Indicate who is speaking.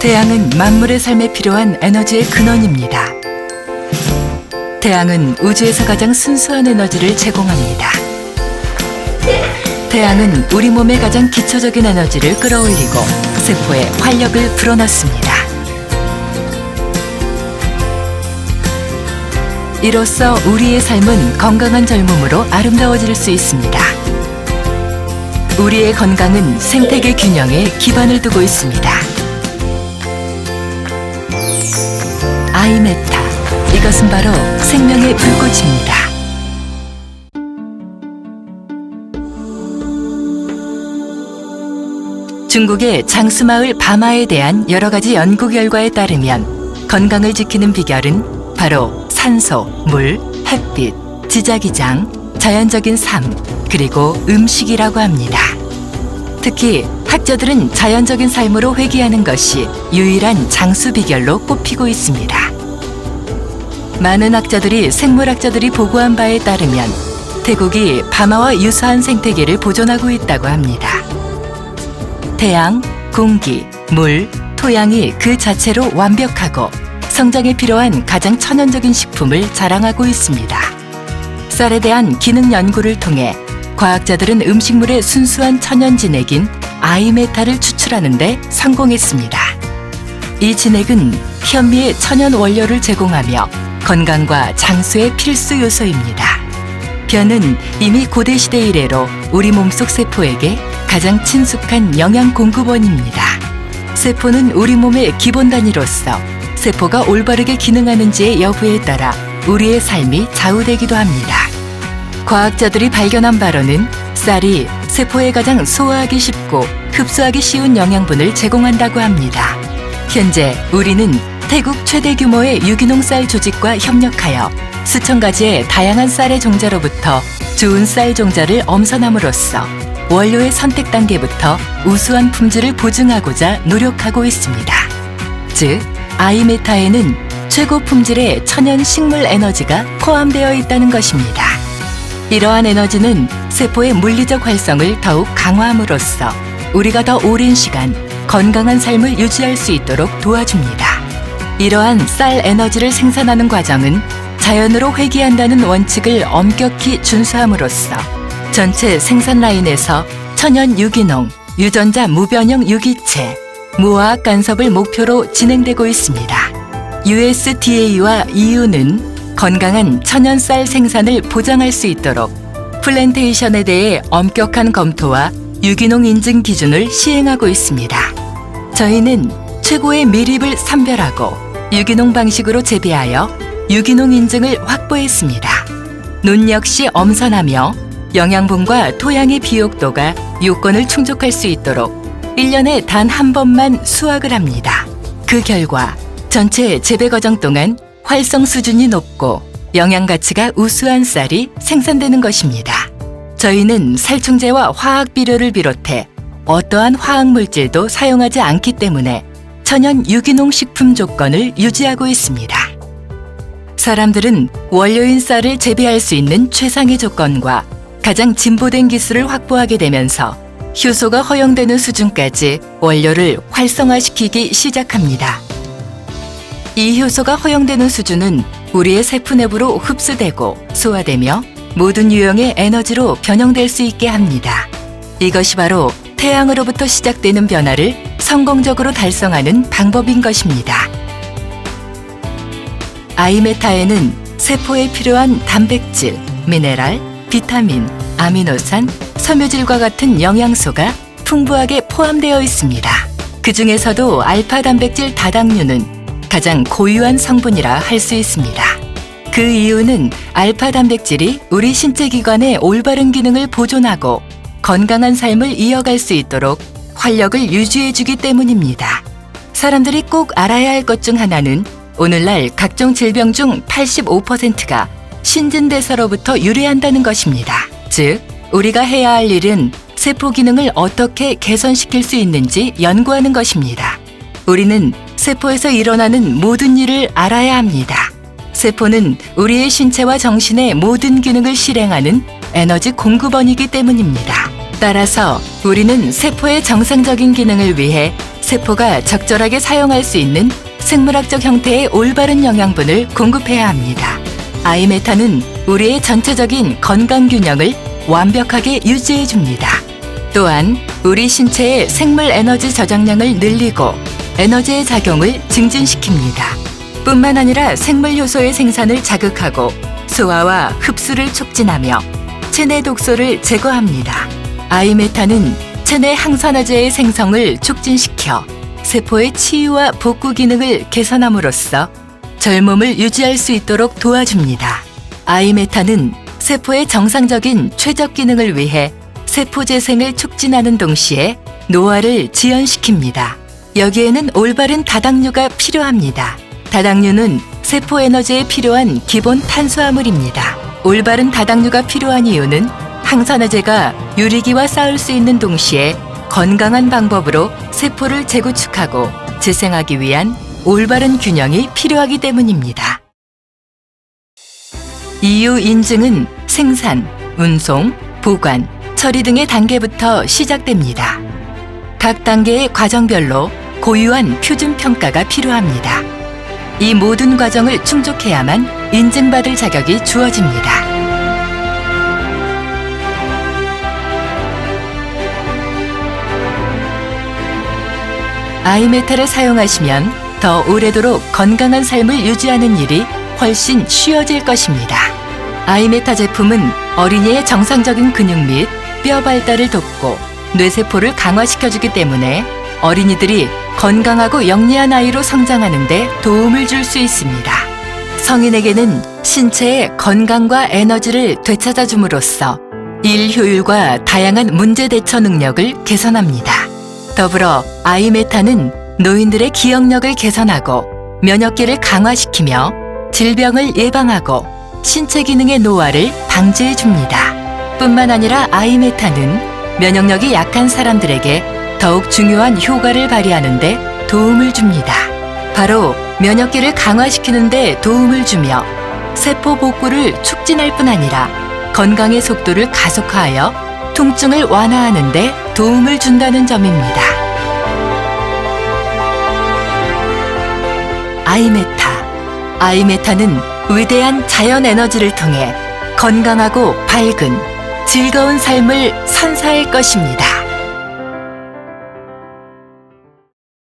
Speaker 1: 태양은 만물의 삶에 필요한 에너지의 근원입니다. 태양은 우주에서 가장 순수한 에너지를 제공합니다. 태양은 우리 몸의 가장 기초적인 에너지를 끌어올리고 세포에 활력을 불어넣습니다. 이로써 우리의 삶은 건강한 젊음으로 아름다워질 수 있습니다. 우리의 건강은 생태계 균형에 기반을 두고 있습니다. 아이메타. 이것은 바로 생명의 불꽃입니다. 중국의 장수마을 바마에 대한 여러 가지 연구 결과에 따르면 건강을 지키는 비결은 바로 산소, 물, 햇빛, 지자기장, 자연적인 삶, 그리고 음식이라고 합니다. 특히 학자들은 자연적인 삶으로 회귀하는 것이 유일한 장수 비결로 꼽히고 있습니다. 많은 학자들이 생물학자들이 보고한 바에 따르면 태국이 바마와 유사한 생태계를 보존하고 있다고 합니다. 태양, 공기, 물, 토양이 그 자체로 완벽하고 성장에 필요한 가장 천연적인 식품을 자랑하고 있습니다. 쌀에 대한 기능 연구를 통해 과학자들은 음식물의 순수한 천연 진액인 아이메타를 추출하는데 성공했습니다. 이 진액은 현미의 천연 원료를 제공하며 건강과 장수의 필수 요소입니다. 변은 이미 고대 시대 이래로 우리 몸속 세포에게 가장 친숙한 영양 공급원입니다. 세포는 우리 몸의 기본 단위로서 세포가 올바르게 기능하는지의 여부에 따라 우리의 삶이 좌우되기도 합니다. 과학자들이 발견한 바로는 쌀이 세포에 가장 소화하기 쉽고 흡수하기 쉬운 영양분을 제공한다고 합니다. 현재 우리는 태국 최대 규모의 유기농 쌀 조직과 협력하여 수천 가지의 다양한 쌀의 종자로부터 좋은 쌀 종자를 엄선함으로써 원료의 선택 단계부터 우수한 품질을 보증하고자 노력하고 있습니다. 즉, 아이메타에는 최고 품질의 천연 식물 에너지가 포함되어 있다는 것입니다. 이러한 에너지는 세포의 물리적 활성을 더욱 강화함으로써 우리가 더 오랜 시간 건강한 삶을 유지할 수 있도록 도와줍니다. 이러한 쌀 에너지를 생산하는 과정은 자연으로 회귀한다는 원칙을 엄격히 준수함으로써 전체 생산 라인에서 천연 유기농, 유전자 무변형 유기체, 무화학 간섭을 목표로 진행되고 있습니다. USDA와 EU는 건강한 천연 쌀 생산을 보장할 수 있도록 플랜테이션에 대해 엄격한 검토와 유기농 인증 기준을 시행하고 있습니다. 저희는 최고의 밀입을 선별하고 유기농 방식으로 재배하여 유기농 인증을 확보했습니다. 논 역시 엄선하며 영양분과 토양의 비옥도가 요건을 충족할 수 있도록 1년에 단 한 번만 수확을 합니다. 그 결과 전체 재배 과정 동안 활성 수준이 높고 영양 가치가 우수한 쌀이 생산되는 것입니다. 저희는 살충제와 화학 비료를 비롯해 어떠한 화학 물질도 사용하지 않기 때문에 천연 유기농 식품 조건을 유지하고 있습니다. 사람들은 원료인 쌀을 재배할 수 있는 최상의 조건과 가장 진보된 기술을 확보하게 되면서 효소가 허용되는 수준까지 원료를 활성화시키기 시작합니다. 이 효소가 허용되는 수준은 우리의 세포 내부로 흡수되고 소화되며 모든 유형의 에너지로 변형될 수 있게 합니다. 이것이 바로 태양으로부터 시작되는 변화를 성공적으로 달성하는 방법인 것입니다. 아이메타에는 세포에 필요한 단백질, 미네랄, 비타민, 아미노산, 섬유질과 같은 영양소가 풍부하게 포함되어 있습니다. 그 중에서도 알파 단백질 다당류는 가장 고유한 성분이라 할 수 있습니다. 그 이유는 알파 단백질이 우리 신체 기관의 올바른 기능을 보존하고 건강한 삶을 이어갈 수 있도록 활력을 유지해주기 때문입니다. 사람들이 꼭 알아야 할 것 중 하나는 오늘날 각종 질병 중 85%가 신진대사로부터 유래한다는 것입니다. 즉, 우리가 해야 할 일은 세포 기능을 어떻게 개선시킬 수 있는지 연구하는 것입니다. 우리는 세포에서 일어나는 모든 일을 알아야 합니다. 세포는 우리의 신체와 정신의 모든 기능을 실행하는 에너지 공급원이기 때문입니다. 따라서 우리는 세포의 정상적인 기능을 위해 세포가 적절하게 사용할 수 있는 생물학적 형태의 올바른 영양분을 공급해야 합니다. 아이메타는 우리의 전체적인 건강 균형을 완벽하게 유지해 줍니다. 또한 우리 신체의 생물 에너지 저장량을 늘리고 에너지의 작용을 증진시킵니다. 뿐만 아니라 생물 효소의 생산을 자극하고 소화와 흡수를 촉진하며 체내 독소를 제거합니다. 아이메타는 체내 항산화제의 생성을 촉진시켜 세포의 치유와 복구 기능을 개선함으로써 젊음을 유지할 수 있도록 도와줍니다. 아이메타는 세포의 정상적인 최적 기능을 위해 세포 재생을 촉진하는 동시에 노화를 지연시킵니다. 여기에는 올바른 다당류가 필요합니다. 다당류는 세포 에너지에 필요한 기본 탄수화물입니다. 올바른 다당류가 필요한 이유는 항산화제가 유리기와 싸울 수 있는 동시에 건강한 방법으로 세포를 재구축하고 재생하기 위한 올바른 균형이 필요하기 때문입니다. EU 인증은 생산, 운송, 보관, 처리 등의 단계부터 시작됩니다. 각 단계의 과정별로 고유한 표준 평가가 필요합니다. 이 모든 과정을 충족해야만 인증받을 자격이 주어집니다. 아이메탈을 사용하시면 더 오래도록 건강한 삶을 유지하는 일이 훨씬 쉬워질 것입니다. 아이메타 제품은 어린이의 정상적인 근육 및 뼈 발달을 돕고 뇌세포를 강화시켜주기 때문에 어린이들이 건강하고 영리한 아이로 성장하는데 도움을 줄 수 있습니다. 성인에게는 신체의 건강과 에너지를 되찾아 줌으로써 일 효율과 다양한 문제 대처 능력을 개선합니다. 더불어 아이메타는 노인들의 기억력을 개선하고 면역기를 강화시키며 질병을 예방하고 신체 기능의 노화를 방지해 줍니다. 뿐만 아니라 아이메타는 면역력이 약한 사람들에게 더욱 중요한 효과를 발휘하는데 도움을 줍니다. 바로 면역기를 강화시키는데 도움을 주며 세포 복구를 촉진할 뿐 아니라 건강의 속도를 가속화하여 통증을 완화하는데 도움을 준다는 점입니다. 아이메타. 아이메타는 위대한 자연 에너지를 통해 건강하고 밝은 즐거운 삶을 선사할 것입니다.